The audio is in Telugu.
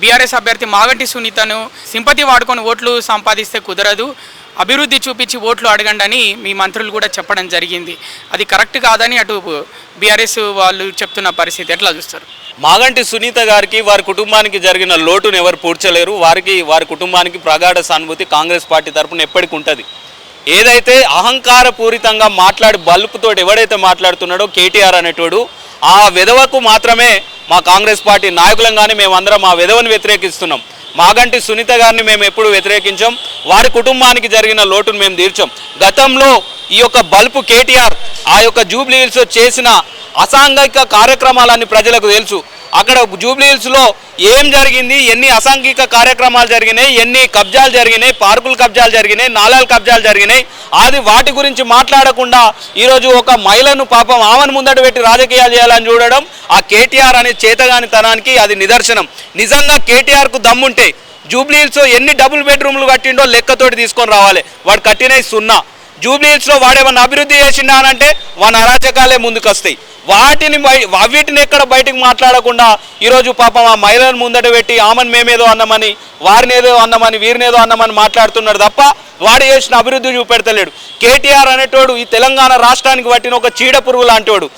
బీఆర్ఎస్ అభ్యర్థి మాగంటి సునీతను సింపతి వాడుకొని ఓట్లు సంపాదిస్తే కుదరదు. అభివృద్ధి చూపించి ఓట్లు అడగండి అని మీ మంత్రులు కూడా చెప్పడం జరిగింది. అది కరెక్ట్ కాదని అటు బీఆర్ఎస్ వాళ్ళు చెప్తున్న పరిస్థితి ఎట్లా చూస్తారు? మాగంటి సునీత గారికి వారి కుటుంబానికి జరిగిన లోటును ఎవరు పూడ్చలేరు. వారికి వారి కుటుంబానికి ప్రగాఢ సానుభూతి కాంగ్రెస్ పార్టీ తరఫున ఎప్పటికి ఉంటుంది. ఏదైతే అహంకారపూరితంగా మాట్లాడి బల్పుతో ఎవడైతే మాట్లాడుతున్నాడో కేటీఆర్ అనేటోడు ఆ విధవకు మాత్రమే మా కాంగ్రెస్ పార్టీ నాయకులంగానే మేమందరం మా విధవను వ్యతిరేకిస్తున్నాం. మాగంటి సునీత గారిని మేము ఎప్పుడు వ్యతిరేకించాం. వారి కుటుంబానికి జరిగిన లోటును మేము తీర్చాం. గతంలో ఈ యొక్క బల్పు కేటీఆర్ ఆ యొక్క జూబ్లీ హిల్స్ చేసిన అసాంఘిక కార్యక్రమాలన్నీ ప్రజలకు తెలుసు. అక్కడ జూబ్లీ హిల్స్లో ఏం జరిగింది? ఎన్ని అసాంఘిక కార్యక్రమాలు జరిగినాయి? ఎన్ని కబ్జాలు జరిగినాయి? పార్కులు కబ్జాలు జరిగినాయి? నాలాల కబ్జాలు జరిగినాయి? అది వాటి గురించి మాట్లాడకుండా ఈరోజు ఒక మహిళను పాపం ఆమెను ముందట పెట్టి రాజకీయాలు చేయాలని చూడడం ఆ కేటీఆర్ అనే చేతగాని తనానికి అది నిదర్శనం. నిజంగా కేటీఆర్కు దమ్ముంటే జూబ్లీ హిల్స్ ఎన్ని డబుల్ బెడ్రూమ్లు కట్టిండో లెక్కతోటి తీసుకొని రావాలి. వాడు కట్టినవి సున్నా. జూబ్లీహిల్స్లో వాడేమన్నా అభివృద్ధి చేసిండా అని అంటే వాని అరాచకాలే ముందుకొస్తాయి. వాటిని అవిటిని వీటిని ఎక్కడ బయటకు మాట్లాడకుండా ఈరోజు పాపం ఆ మహిళలను ముందట పెట్టి ఆమెను మేమేదో అన్నామని వారిని ఏదో అన్నామని వీరిని ఏదో అన్నామని మాట్లాడుతున్నాడు తప్ప వాడు చేసిన అభివృద్ధి చూపెడతలేడు. కేటీఆర్ అనేటోడు ఈ తెలంగాణ రాష్ట్రానికి పట్టిన ఒక చీడ పురుగు లాంటివాడు